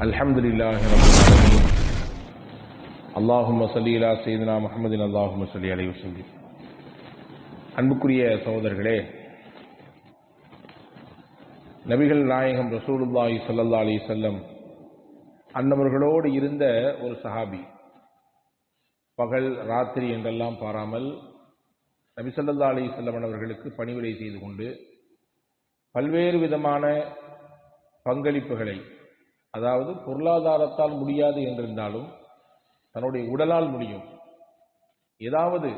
الحمد لله رب العالمين اللهم صل على سيدنا محمد اللهم صل عليه وسلم அன்புக்குரிய சகோதரர்களே நபிகள் நாயகம் ரசூலுல்லாஹி ஸல்லல்லாஹு அலைஹி வஸல்லம் அன்னவர்களோடு இருந்த ஒரு சஹாபி பகல் ராத்திரி என்றெல்லாம் பாராமல் நபி ஸல்லல்லாஹு அலைஹி வஸல்லம் அவர்களுக்கு பணிவிடை செய்து கொண்டு பல்வேறு விதமான பங்களிப்புகளை அதாவது பொருளாதாரத்தால் முடியாது என்றிருந்தாலும் தன்னுடைய உடலால் முடியும். ஏதாவது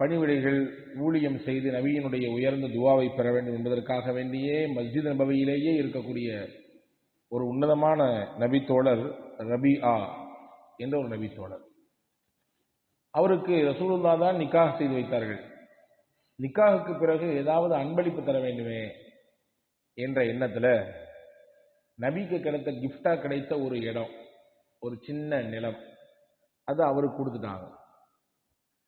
பணிவிடைகள் ஊழியம் செய்து நபியினுடைய உயர்ந்த துவாவை பெற வேண்டும் என்பதற்காக வேண்டியே மஸ்ஜித் நபவியிலேயே இருக்கக்கூடிய ஒரு உன்னதமான நபித்தோழர் ரபி ஆ என்ற ஒரு நபித்தோழர். அவருக்கு ரசூலுல்லா தான் நிக்காக செய்து வைத்தார்கள். நிக்காகுக்கு பிறகு ஏதாவது அன்பளிப்பு தர வேண்டுமே என்ற எண்ணத்தில் நபிக்கு கிடைத்த கிஃப்டா கிடைத்த ஒரு இடம் ஒரு சின்ன நிலம் அது அவருக்கு கொடுத்துட்டாங்க.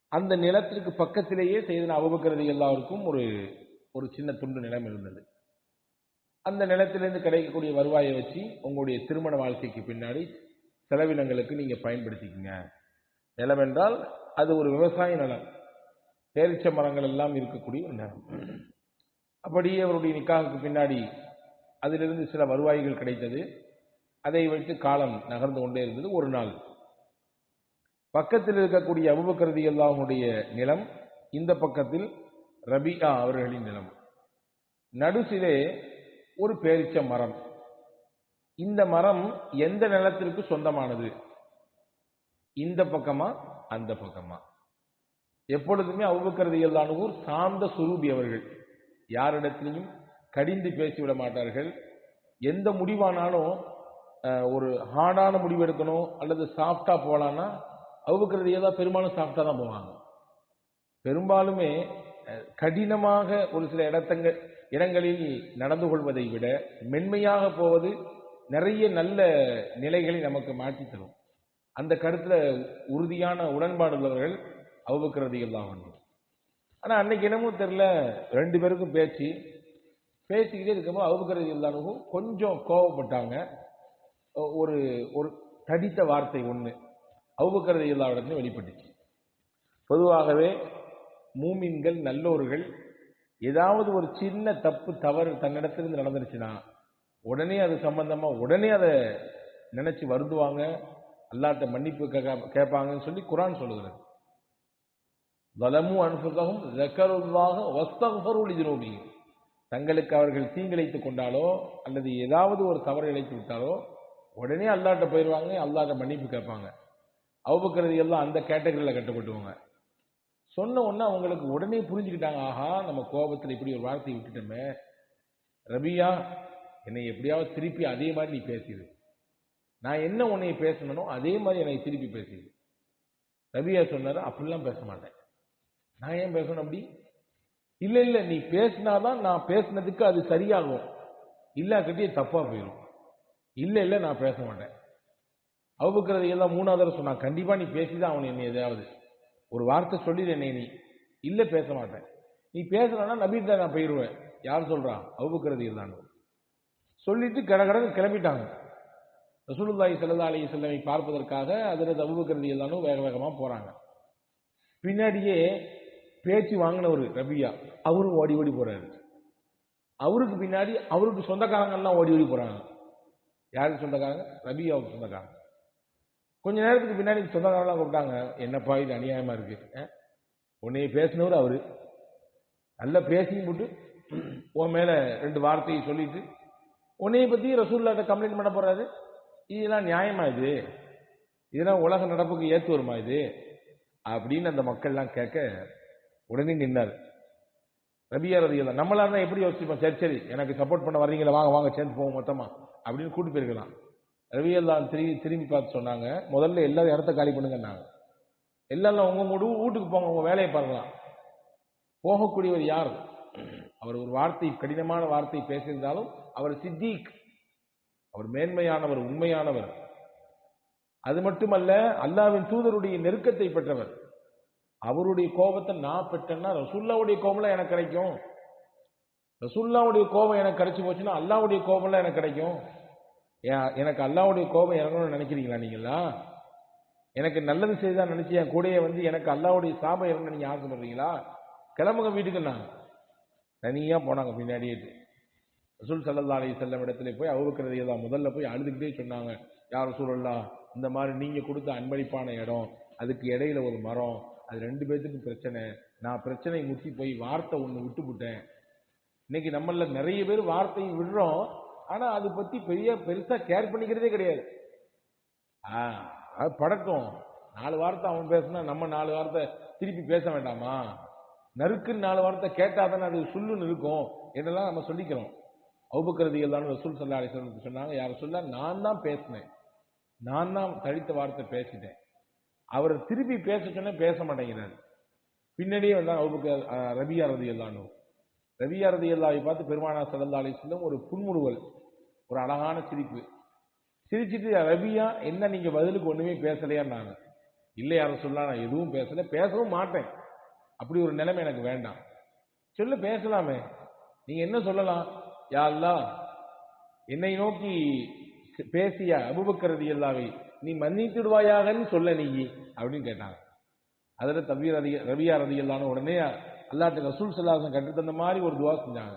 அந்த நிலத்திற்கு பக்கத்திலேயே செய்தன அவபக்கிறது எல்லாருக்கும் ஒரு ஒரு சின்ன துண்டு நிலம் இருந்தது. அந்த நிலத்திலிருந்து கிடைக்கக்கூடிய வருவாயை வச்சு உங்களுடைய திருமண வாழ்க்கைக்கு பின்னாடி செலவினங்களுக்கு நீங்க பயன்படுத்திக்கங்க. நிலம் என்றால் அது ஒரு விவசாய நிலம். பேரிச்ச மரங்கள் எல்லாம் இருக்கக்கூடிய ஒரு நிலம். அப்படியே அவருடைய நிக்காவுக்கு பின்னாடி அதிலிருந்து சில வருவாய்கள் கிடைத்தது. அதை வைத்து காலம் நகர்ந்து கொண்டே இருந்தது ஒரு நாள். பக்கத்தில் இருக்கக்கூடிய அபுபக்கரதி அல்லாஹுடைய நிலம் இந்த பக்கத்தில் ரபியா அவர்களின் நிலம். நடுசிலே ஒரு பேரிச்ச மரம். இந்த மரம் எந்த நிலத்திற்கு சொந்தமானது? இந்த பக்கமா? அந்த பக்கமா? எப்பொழுதுமே அவுபக்கரதி அல்லானூர் சார்ந்த சுரூபி அவர்கள். யாரிடத்திலையும் கடிந்து பேசிவிட மாட்டார்கள் எந்த முடிவானாலும் ஒரு ஹார்டான முடிவு எடுக்கணும் அல்லது சாஃப்டா போகலான்னா அவுபக்கரதியை தான் பெரும்பாலும் சாஃப்டா தான் போவாங்க. பெரும்பாலுமே கடினமாக ஒரு சில இடத்தங்க இடங்களில் நடந்து கொள்வதை விட மென்மையாக போவது நிறைய நல்ல நிலைகளை நமக்கு மாற்றி தரும். அந்த கருத்துல உறுதியான உடன்பாடு உள்ளவர்கள் அவுபக்கரதிகள் தான் வேண்டும் ஆனா அன்னைக்கு என்னமோ தெரியல ரெண்டு பேருக்கும் பேச்சு பேசிக்கிட்டே இருக்கும்போது அவுபக்கரதி இல்லாதவங்க கொஞ்சம் கோவப்பட்டாங்க. ஒரு ஒரு தடித்த வார்த்தை ஒன்று அவுபக்கரதி இல்லாவிடத்துல வெளிப்பட்டுச்சு. பொதுவாகவே மூமின்கள் நல்லோர்கள் ஏதாவது ஒரு சின்ன தப்பு தவறு தன்னிடத்திலிருந்து நடந்துருச்சுன்னா உடனே அது சம்பந்தமா உடனே அதை நினைச்சு வருந்துவாங்க. அல்லாட்ட மன்னிப்பு கேட்பாங்கன்னு சொல்லி குரான் சொல்லுகிறது. வலமும் அன்புதகும் ஜக்கருல்லாக வஸ்தகருள் இதுனோபியும் தங்களுக்கு அவர்கள் தீங்கிழைத்துக் கொண்டாலோ அல்லது ஏதாவது ஒரு தவறு இழைத்து விட்டாலோ உடனே அல்லாட்ட போயிடுவாங்க அல்லாட்ட மன்னிப்பு கேட்பாங்க. அவ்வக்கிறது எல்லாம் அந்த கேட்டகரியில் கட்டப்பட்டுவாங்க. சொன்ன உடனே அவங்களுக்கு உடனே புரிஞ்சுக்கிட்டாங்க ஆஹா நம்ம கோபத்தில் இப்படி ஒரு வார்த்தையை விட்டுட்டோமே. ரபியா என்னை எப்படியாவது திருப்பி அதே மாதிரி நீ பேசிடு. நான் என்ன உன்னை பேசணும் அதே மாதிரி என்னை திருப்பி பேசிடு. ரபியா சொன்னார் அப்படிலாம் பேச மாட்டேன். நான் ஏன் பேசணும் அப்படி? இல்ல இல்ல நீ பேசினாதான் நான் பேசினதுக்கு அது சரியாகும். இல்லாக்கட்டியே தப்பா போயிடும் இல்ல இல்ல நான் பேச மாட்டேன். அவுக்கிறது எல்லாம் மூணாவது சொன்னா சொன்னான் கண்டிப்பா நீ பேசிதான் அவன் என்ன எதையாவது. ஒரு வார்த்தை சொல்லிடு என்னை நீ. இல்ல பேச மாட்டேன். நீ பேசலன்னா நபீட்ட நான் போயிடுவேன் யார் சொல்றான் அவுக்கிறது தான் சொல்லிட்டு கடகடன்னு கிளம்பிட்டாங்க. ரசூலுல்லாஹி சல்லா அலி செல்லமை பார்ப்பதற்காக அதில் அபூபக்கர் எல்லாரும் வேக வேகமாக போகிறாங்க பின்னாடியே பேச்சு வாங்கினவர் ரபியா. அவரும் ஓடி ஓடி போறாரு. அவருக்கு பின்னாடி அவருக்கு சொந்தக்காரங்க எல்லாம் ஓடி ஓடி போறாங்க. யாருக்கு சொந்தக்காரங்க? ரபியாவுக்கு சொந்தக்காரங்க. கொஞ்ச நேரத்துக்கு பின்னாடி சொந்தக்காரங்களாம் கூப்பிட்டாங்க. என்னப்பா இது அநியாயமா இருக்கு. உன்னைய பேசினவர் அவரு. நல்லா பேசியும் போட்டு உன் மேல ரெண்டு வார்த்தையை சொல்லிட்டு உன்னைய பத்தி ரசூல்லாட்ட கம்ப்ளைண்ட் பண்ண போறாரு. இதெல்லாம் நியாயமா இது? இதெல்லாம் உலக நடப்புக்கு ஏத்து வருமா இது? அப்படின்னு அந்த மக்கள்லாம் கேட்க உடனே நின்னார். ரபியா ரதியெல்லாம் நம்மளா இருந்தா எப்படி யோசிப்போம்? சரி சரி எனக்கு சப்போர்ட் பண்ண வர்றீங்களா வாங்க வாங்க சேர்ந்து போவோம் மொத்தமா அப்படின்னு கூட்டு போயிருக்கலாம். ரவியெல்லாம் திரும்பி திரும்பி பார்த்து சொன்னாங்க முதல்ல எல்லாரும் இடத்த காலி பண்ணுங்கன்னாங்க. எல்லாம் உங்க மூடு வீட்டுக்கு போங்க உங்க வேலையை பாருங்களாம். போகக்கூடியவர் யார்? அவர் ஒரு வார்த்தை கடினமான வார்த்தை பேசியிருந்தாலும் அவர் சித்திக். அவர் மேன்மையானவர் உண்மையானவர். அது மட்டுமல்ல அல்லாவின் தூதருடைய நெருக்கத்தை பெற்றவர். அவருடைய கோபத்தை நான் பெற்றேன்னா ரசுல்லாவுடைய கோபம்லாம் எனக்கு கிடைக்கும். ரசுல்லாவுடைய கோபம் எனக்கு கிடைச்சி போச்சுன்னா அல்லாவுடைய கோபம்லாம் எனக்கு கிடைக்கும். ஏன் எனக்கு அல்லாவுடைய கோபம் இறங்கணும்னு நினைக்கிறீங்களா நீங்களா? எனக்கு நல்லது செய்தா நினைச்சு என் கூடயே வந்து எனக்கு அல்லாவுடைய சாபம் இறங்கணும் நீங்க ஆசைப்படுறீங்களா? கிளம்புங்க வீட்டுக்கு நான் தனியாக போனாங்க பின்னாடியே ரசூல் சல்லல்லா அலி செல்லம் இடத்துல போய் அவுபக்கரதி முதல்ல போய் அழுதுகிட்டே சொன்னாங்க யார் சூழல்லா இந்த மாதிரி நீங்கள் கொடுத்த அன்பளிப்பான இடம் அதுக்கு இடையில ஒரு மரம் அது ரெண்டு பேர்த்துக்கும் பிரச்சனை. நான் பிரச்சனை முத்தி போய் வார்த்தை ஒன்று விட்டுப்புட்டேன். இன்னைக்கு நம்மள நிறைய பேர் வார்த்தையை விடுறோம். ஆனா அது பத்தி பெரிய பெருசா கேர் பண்ணிக்கிறதே கிடையாது. ஆ, அது படக்கம் நாலு வார்த்தை அவன் பேசினா நம்ம நாலு வார்த்தை திருப்பி பேச வேண்டாமா? நறுக்குன்னு நாலு வார்த்தை கேட்டா தானே அது சொல்லுன்னு இருக்கும். என்னெல்லாம் நம்ம சொல்லிக்கிறோம். அவுபக்கரதிகள் தான் ரசூல் சல்லா அலிஸ்வரத்துக்கு சொன்னாங்க யார் சொல்ல நான் தான் பேசினேன். நான் தான் தழித்த வார்த்தை பேசிட்டேன். அவர் திருப்பி பேச சொன்னா பேச மாட்டேங்கிறார். பின்னாடியே வந்தாங்க அவருக்கு ரபியா ரதி எல்லானும் ரபியா ரதி அல்லாவை பார்த்து பெருமானா சல்லா செல்லும் ஒரு புன்முறுவல் ஒரு அழகான சிரிப்பு. சிரிச்சிட்டு ரபியா என்ன நீங்க பதிலுக்கு ஒண்ணுமே பேசலையான்னாங்க. இல்லை யாரும் சொல்லலாம் நான் எதுவும் பேசல பேசவும் மாட்டேன். அப்படி ஒரு நிலைமை எனக்கு வேண்டாம். சொல்லு பேசலாமே. நீங்க என்ன சொல்லலாம்? யா என்னை நோக்கி பேசிய அபுபக்கரதி எல்லாவை நீ மன்னித்துடுவாயாகன்னு சொல்ல நீ அப்படின்னு கேட்டாங்க. அதில் தவிய ரதி ரவியா ரதி உடனே அல்லாட்டு ரசூல் சல்லாசன் கற்றுத்தந்த மாதிரி ஒரு துவா செஞ்சாங்க.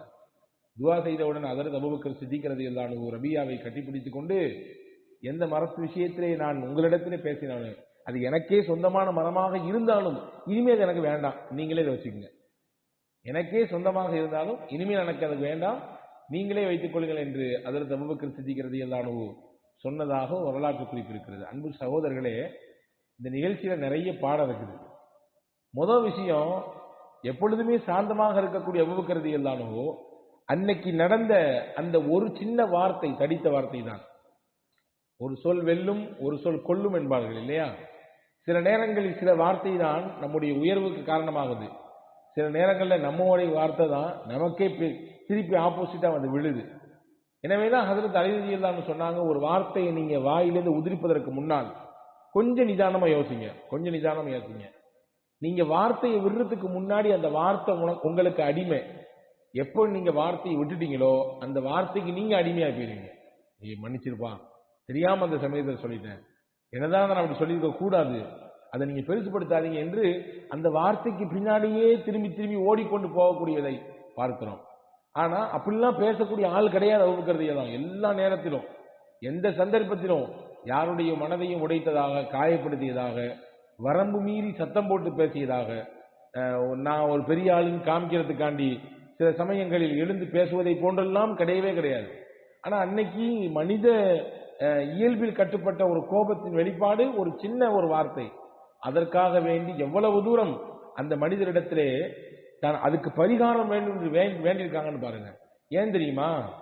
துவா செய்தவுடன் அதற்கு அபுபக்கர் சித்திக்கிறது இல்லானு ரபியாவை கட்டிப்பிடித்து கொண்டு எந்த மரத்து விஷயத்திலே நான் உங்களிடத்திலே பேசினானு அது எனக்கே சொந்தமான மரமாக இருந்தாலும் இனிமேல் எனக்கு வேண்டாம் நீங்களே இதை வச்சுக்கோங்க. எனக்கே சொந்தமாக இருந்தாலும் இனிமேல் எனக்கு அது வேண்டாம் நீங்களே வைத்துக் கொள்ளுங்கள் என்று அதற்கு அபுபக்கர் சித்திக்கிறது எல்லானு சொன்னதாக வரலாற்று குறிப்பு இருக்கிறது. அன்பு சகோதரர்களே இந்த நிகழ்ச்சியில் நிறைய பாடம் இருக்குது. முதல் விஷயம் எப்பொழுதுமே சாந்தமாக இருக்கக்கூடிய அபுபக்கரதி எல்லானோ அன்னைக்கு நடந்த அந்த ஒரு சின்ன வார்த்தை தடித்த வார்த்தை தான். ஒரு சொல் வெல்லும் ஒரு சொல் கொல்லும் என்பார்கள் இல்லையா? சில நேரங்களில் சில வார்த்தை தான் நம்முடைய உயர்வுக்கு காரணமாகுது. சில நேரங்களில் நம்மளுடைய வார்த்தை தான் நமக்கே பி- திருப்பி ஆப்போசிட்டாக வந்து விழுது. எனவேதான் ஹசரத் அலிரதியெல்லாம் சொன்னாங்க ஒரு வார்த்தையை நீங்க வாயிலிருந்து உதிரிப்பதற்கு முன்னால் கொஞ்சம் நிதானமா யோசிங்க கொஞ்சம் நிதானமா யோசிங்க. நீங்க வார்த்தையை விடுறதுக்கு முன்னாடி அந்த வார்த்தை உங்களுக்கு அடிமை. எப்போ நீங்க வார்த்தையை விட்டுட்டீங்களோ அந்த வார்த்தைக்கு நீங்க அடிமையா போயிருவீங்க. நீ மன்னிச்சிருப்பான் தெரியாம அந்த சமயத்தில் சொல்லிட்டேன். என்னதான் நான் அப்படி சொல்லியிருக்க கூடாது. அதை நீங்க பெருசுபடுத்தாதீங்க என்று அந்த வார்த்தைக்கு பின்னாடியே திரும்பி திரும்பி ஓடிக்கொண்டு போகக்கூடியதை பார்க்கிறோம். ஆனா அப்படிலாம் பேசக்கூடிய ஆள் கிடையாது அவுக்கிறதையே தான் எல்லா நேரத்திலும் எந்த சந்தர்ப்பத்திலும் யாருடைய மனதையும் உடைத்ததாக காயப்படுத்தியதாக வரம்பு மீறி சத்தம் போட்டு பேசியதாக நான் ஒரு பெரிய ஆளுன்னு காமிக்கிறதுக்காண்டி சில சமயங்களில் எழுந்து பேசுவதை போன்றெல்லாம் கிடையவே கிடையாது. ஆனா அன்னைக்கு மனித இயல்பில் கட்டுப்பட்ட ஒரு கோபத்தின் வெளிப்பாடு ஒரு சின்ன ஒரு வார்த்தை. அதற்காக வேண்டி எவ்வளவு தூரம் அந்த மனிதரிடத்திலே தான் அதுக்கு பரிகாரம் வேண்டும் என்று வேண்டி- வேண்டியிருக்காங்கன்னு பாருங்க. ஏன் தெரியுமா?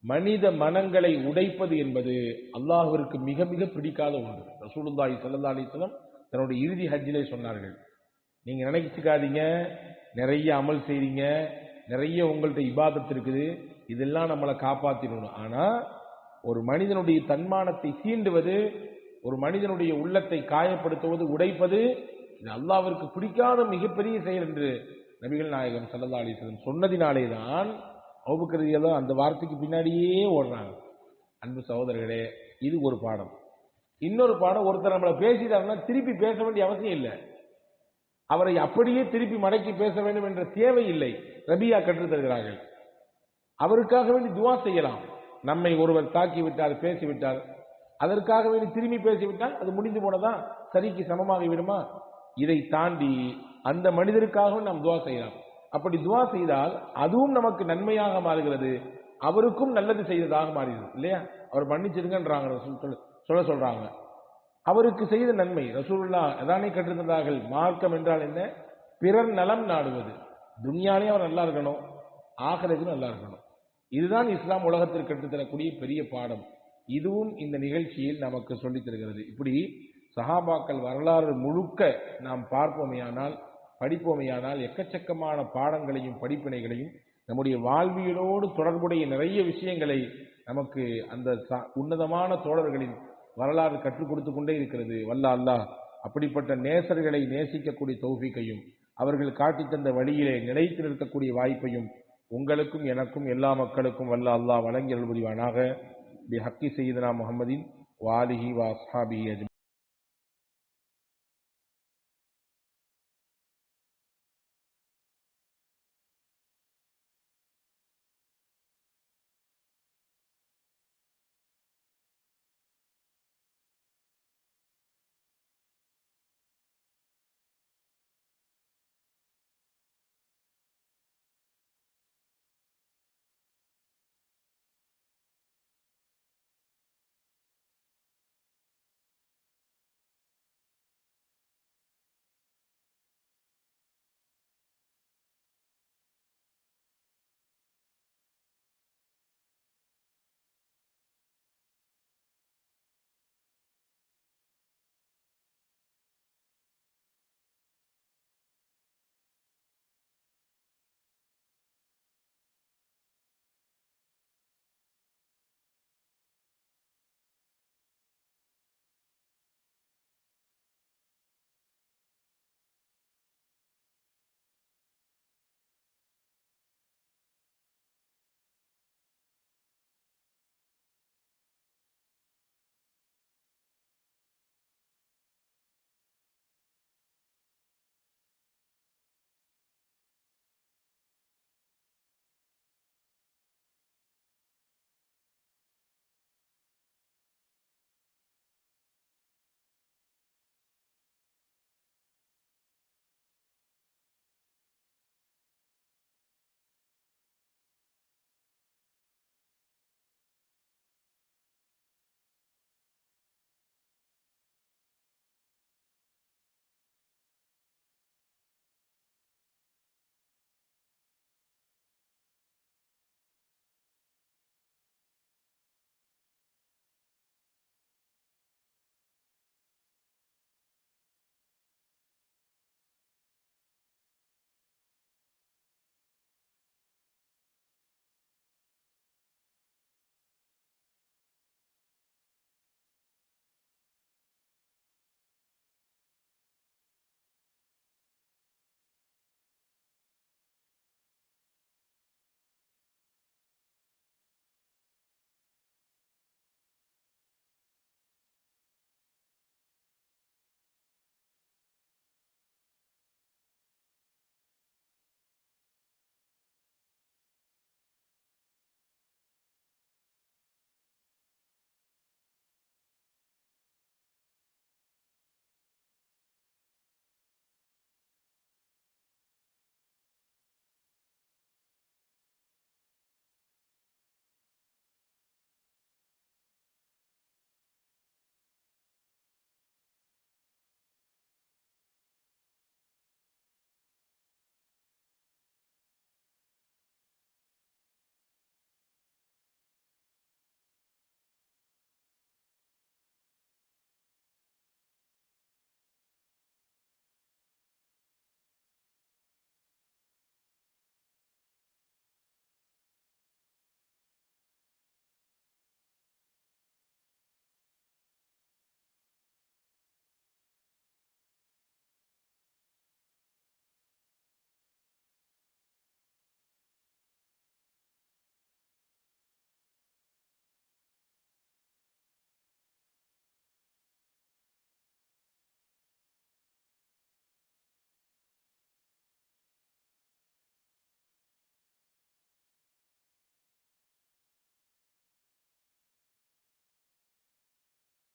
மனித மனங்களை உடைப்பது என்பது அல்லாஹிற்கு மிக மிக பிடிக்காத ஒன்று. ரசூலுல்லாஹி சல்லா அலிஸ்லம் தன்னுடைய இறுதி ஹஜ்ஜிலே சொன்னார்கள். நீங்க நினைச்சுக்காதீங்க நிறைய அமல் செய்றீங்க நிறைய உங்கள்கிட்ட இபாதத்து இருக்குது இதெல்லாம் நம்மளை காப்பாத்திடணும். ஆனா ஒரு மனிதனுடைய தன்மானத்தை சீண்டுவது ஒரு மனிதனுடைய உள்ளத்தை காயப்படுத்துவது உடைப்பது இது அல்லாவிற்கு பிடிக்காத மிகப்பெரிய செயல் என்று நபிகள் நாயகம் சல்லா அலிஸ்லம் சொன்னதினாலே தான் அவுபக்கரதியெல்லாம் அந்த வார்த்தைக்கு பின்னாடியே ஓடுறாங்க. அன்பு சகோதரர்களே இது ஒரு பாடம். இன்னொரு பாடம் ஒருத்தர் நம்மளை பேசிட்டாருன்னா திருப்பி பேச வேண்டிய அவசியம் இல்லை. அவரை அப்படியே திருப்பி மடக்கி பேச வேண்டும் என்ற தேவை இல்லை. ரபியா கற்றுத் தருகிறார்கள். அவருக்காக வேண்டி துவா செய்யலாம். நம்மை ஒருவர் தாக்கி விட்டார் பேசிவிட்டார். அதற்காக வேண்டி திரும்பி பேசிவிட்டால் அது முடிந்து போனதா? சரிக்கு சமமாகி விடுமா? இதை தாண்டி அந்த மனிதருக்காகவும் நாம் துவா செய்யலாம். அப்படி துவா செய்தால் அதுவும் நமக்கு நன்மையாக மாறுகிறது. அவருக்கும் நல்லது செய்ததாக மாறுகிறது இல்லையா? அவர் மன்னிச்சிருங்கன்றாங்க சொல்ல- சொல்ல சொல்றாங்க. அவருக்கு செய்த நன்மை ரசூல்லா அதானே கற்றிருந்தார்கள் மார்க்கம் என்றால் என்ன? பிறர் நலம் நாடுவது. துன்யாலே அவர் நல்லா இருக்கணும். ஆகரதும் நல்லா இருக்கணும். இதுதான் இஸ்லாம் உலகத்திற்கு கற்றுத்தரக்கூடிய பெரிய பாடம். இதுவும் இந்த நிகழ்ச்சியில் நமக்கு சொல்லித் தருகிறது. இப்படி சஹாபாக்கள் வரலாறு முழுக்க நாம் பார்ப்போமையானால் படிப்போமையானால் எக்கச்சக்கமான பாடங்களையும் படிப்பினைகளையும் நம்முடைய வாழ்வியலோடு தொடர்புடைய நிறைய விஷயங்களை நமக்கு அந்த உன்னதமான தோழர்களின் வரலாறு கற்றுக் கொடுத்து கொண்டே இருக்கிறது. வல்ல அல்லாஹ் அப்படிப்பட்ட நேசர்களை நேசிக்கக்கூடிய தௌஃபிக்கையும் அவர்கள் காட்டித் தந்த வழியிலே நிலைத்து நிறுத்தக்கூடிய வாய்ப்பையும் உங்களுக்கும் எனக்கும் எல்லா மக்களுக்கும் வல்ல அல்லாஹ் வழங்கி அருள்புரிவானாக. பி ஹக்கி சையீதனா முகமதின் வாலிஹி வாஸ்ஹாபி அஜ்